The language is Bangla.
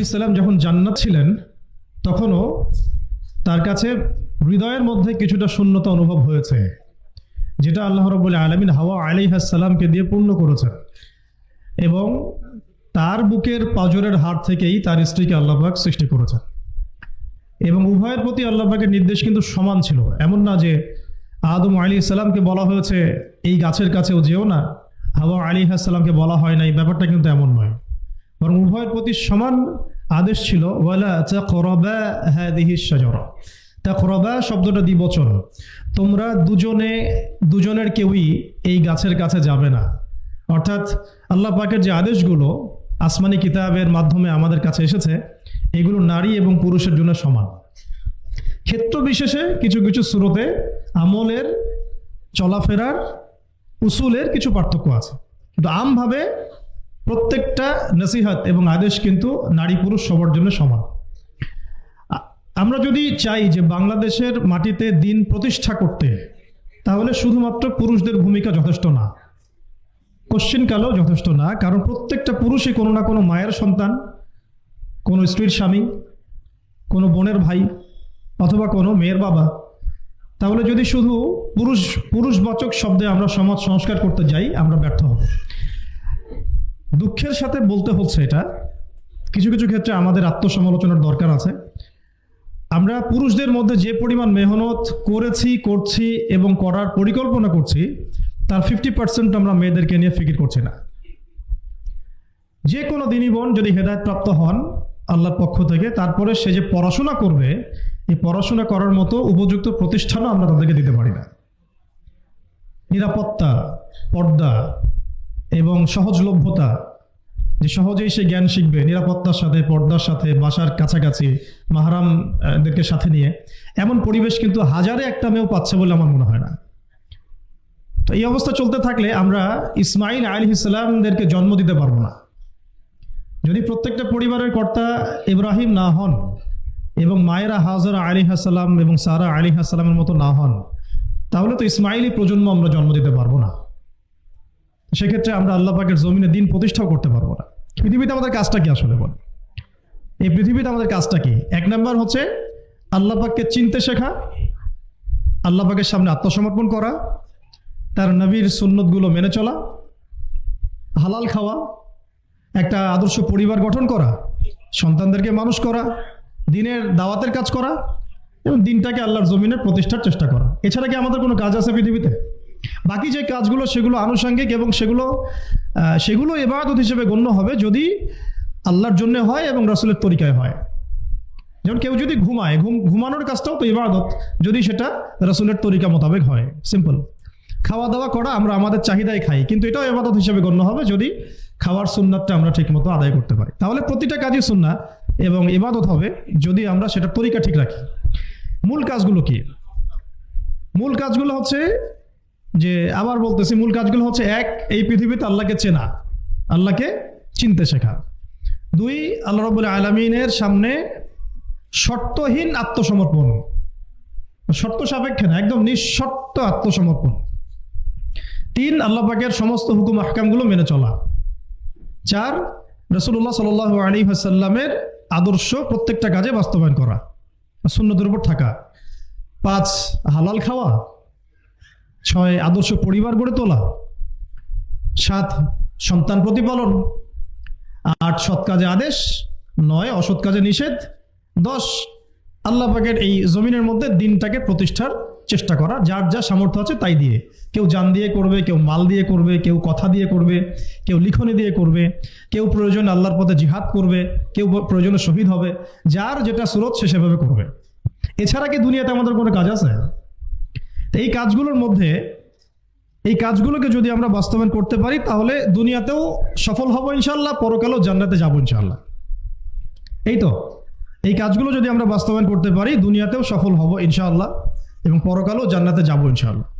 ইসলাম যখন জান্নাত ছিলেন, তখনও তার কাছে হৃদয়ের মধ্যে কিছুটা শূন্যতা অনুভব হয়েছে, যেটা আল্লাহ রবুল্লা আলমিন হাওয়া আলী সালামকে দিয়ে পূর্ণ করেছেন। এবং তার বুকের পাজরের হাট থেকেই তার স্ত্রীকে আল্লাহবাক সৃষ্টি করেছেন। এবং উভয়ের প্রতি আল্লাহবাকের নির্দেশ কিন্তু সমান ছিল। এমন না যে আদম আলী সাল্লামকে বলা হয়েছে, এই গাছের কাছেও যেও না। হাওয়া আলী সাল্লামকে বলা হয় না, এই ব্যাপারটা কিন্তু এমন নয়। বরং উভয়ের প্রতি সমান আদেশ ছিল হাদিহি শাজারা। তাকরাবা শব্দটা তোমরা দুজনে, দুজনের কেউই এই গাছের কাছে যাবে না। অর্থাৎ আল্লাহ পাকের যে আদেশগুলো আসমানি কিতাবের মাধ্যমে আমাদের কাছে এসেছে, এগুলো নারী এবং পুরুষের জন্য সমান। ক্ষেত্র বিশেষে কিছু কিছু স্রোতে আমলের, চলাফেরার, উসুলের কিছু পার্থক্য আছে। কিন্তু আমভাবে প্রত্যেকটা নসিহাত এবং আদেশ কিন্তু নারী পুরুষ সবার জন্য সমান। আমরা যদি চাই যে বাংলাদেশের মাটিতে দিন প্রতিষ্ঠা করতে, তাহলে শুধুমাত্র পুরুষদের ভূমিকা যথেষ্ট না। কোশ্চিনকালেও যথেষ্ট না, কারণ প্রত্যেকটা পুরুষই কোনো না কোনো মায়ের সন্তান, কোনো স্ত্রীর স্বামী, কোনো বোনের ভাই অথবা কোনো মেয়ের বাবা। তাহলে যদি শুধু পুরুষ, পুরুষবাচক শব্দে আমরা সমাজ সংস্কার করতে যাই, আমরা ব্যর্থ হব। দুঃখের সাথে বলতে হচ্ছে এটা। কিছু কিছু ক্ষেত্রে আমাদের আত্মসমালোচনার দরকার আছে। আমরা পুরুষদের মধ্যে যে পরিমাণ মেহনত করেছি, করছি এবং করার পরিকল্পনা করছি, তার ফিফটি পার্সেন্ট আমরা মেয়েদেরকে নিয়ে ফিকির করছি না। যে কোনো দিনই বোন যদি হেদায়ত প্রাপ্ত হন আল্লাহর পক্ষ থেকে, তারপরে সে যে পড়াশোনা করবে, এই পড়াশোনা করার মতো উপযুক্ত প্রতিষ্ঠানও আমরা তাদেরকে দিতে পারি না। নিরাপত্তা, পর্দা এবং সহজলভ্যতা যে সহজেই সে জ্ঞান শিখবে নিরাপত্তার সাথে, পর্দার সাথে, বাসার কাছাকাছি মাহারামদেরকে সাথে নিয়ে। এমন পরিবেশ কিন্তু হাজারে একটা মেয়েও পাচ্ছে বলে আমার মনে হয় না। তো এই অবস্থা চলতে থাকলে আমরা ইসমাইল আলী ইসলামদেরকে জন্ম দিতে পারব না। যদি প্রত্যেকটা পরিবারের কর্তা ইব্রাহিম না হন এবং মায়েরা হাজরা আলী হাসালাম এবং সারা আলী হাসালামের মতো না হন, তাহলে তো ইসমাইলি প্রজন্ম আমরা জন্ম দিতে পারব না। সেক্ষেত্রে আমরা আল্লাহ পাকের জমিনে দিন প্রতিষ্ঠাও করতে পারব না। পৃথিবীতে আমাদের কাজটা কি আসলে বল? এই পৃথিবীতে আমাদের কাজটা কি? এক নম্বর হচ্ছে আল্লাহ পাককে চিনতে শেখা, আল্লাহ পাকের সামনে আত্মসমর্পণ করা, তার নবীর সুন্নতগুলো মেনে চলা, হালাল খাওয়া, একটা আদর্শ পরিবার গঠন করা, সন্তানদেরকে মানুষ করা, দিনের দাওয়াতের কাজ করা এবং দিনটাকে আল্লাহর জমিনে প্রতিষ্ঠার চেষ্টা করা। এছাড়া কি আমাদের কোনো কাজ আছে পৃথিবীতে? বাকি যে কাজগুলো সেগুলো আনুষঙ্গিক এবং সেগুলো সেগুলো এবাদত হিসেবে গণ্য হবে যদি আল্লাহর জন্য হয় এবং রাসুলের তরিকায় হয়। যেমন কেউ যদি ঘুমায়, ঘুম, ঘুমানোর কাজটাও তো ইবাদত, যদি সেটা রাসুলের তরিকা মোতাবেক হয়। সিম্পল খাওয়া দাওয়া করা আমরা আমাদের চাহিদায় খাই, কিন্তু এটাও ইবাদত হিসেবে গণ্য হবে যদি খাওয়ার সুন্নাতটা আমরা ঠিকমতো আদায় করতে পারি। তাহলে প্রতিটা কাজই সুন্নাত এবং ইবাদত হবে যদি আমরা সেটা তরিকা ঠিক রাখি। মূল কাজগুলো কি? মূল কাজগুলো হচ্ছে যে আবার বলতেছি, মূল কাজগুলো হচ্ছে এক, এই পৃথিবীতে আল্লাহকে চেনা, আল্লাহকে চিনতে শেখা। দুই, আল্লাহ রবুল আলমিনের সামনে শর্তহীন আত্মসমর্পণ। শর্ত সাপেক্ষে না, একদম নিঃশর্ত আত্মসমর্পণ। তিন, আল্লাহ পাকের সমস্ত হুকুম, আহকামগুলো মেনে চলা। চার রসুল্লাহ সাল আলী হাসাল্লামের আদর্শ প্রত্যেকটা কাজে বাস্তবায়ন করা শূন্যদের উপর থাকা। পাঁচ, হালাল খাওয়া। ছয় আদর্শ পরিবার গড়ে তোলা, সাত সন্তান প্রতিপালন, আট সৎ কাজে আদেশ, নয় অসৎ কাজে নিষেধ, দশ আল্লাহ পাকের এই জমিনের মধ্যে দিনটাকে প্রতিষ্ঠার চেষ্টা করা, যার যা সামর্থ্য আছে তাই দিয়ে। কেউ জান দিয়ে করবে, কেউ মাল দিয়ে করবে, কেউ কথা দিয়ে করবে, কেউ লিখনি দিয়ে করবে, কেউ প্রয়োজন আল্লাহর পথে জিহাদ করবে, কেউ প্রয়োজনে শহীদ হবে, যার যেটা স্রোত সে সেভাবে করবে। এছাড়া কি দুনিয়াতে আমাদের কোনো কাজ আছে? এই কাজগুলোর মধ্যে, এই কাজগুলোকে যদি আমরা বাস্তবায়ন করতে পারি, তাহলে দুনিয়াতেও সফল হব ইনশাল্লাহ পরকালেও জান্নাতে যাব ইনশাল্লাহ এই তো, এই কাজগুলো যদি আমরা বাস্তবায়ন করতে পারি, দুনিয়াতেও সফল হব ইনশাআল্লাহ এবং পরকালেও জান্নাতে যাব ইনশাআল্লাহ।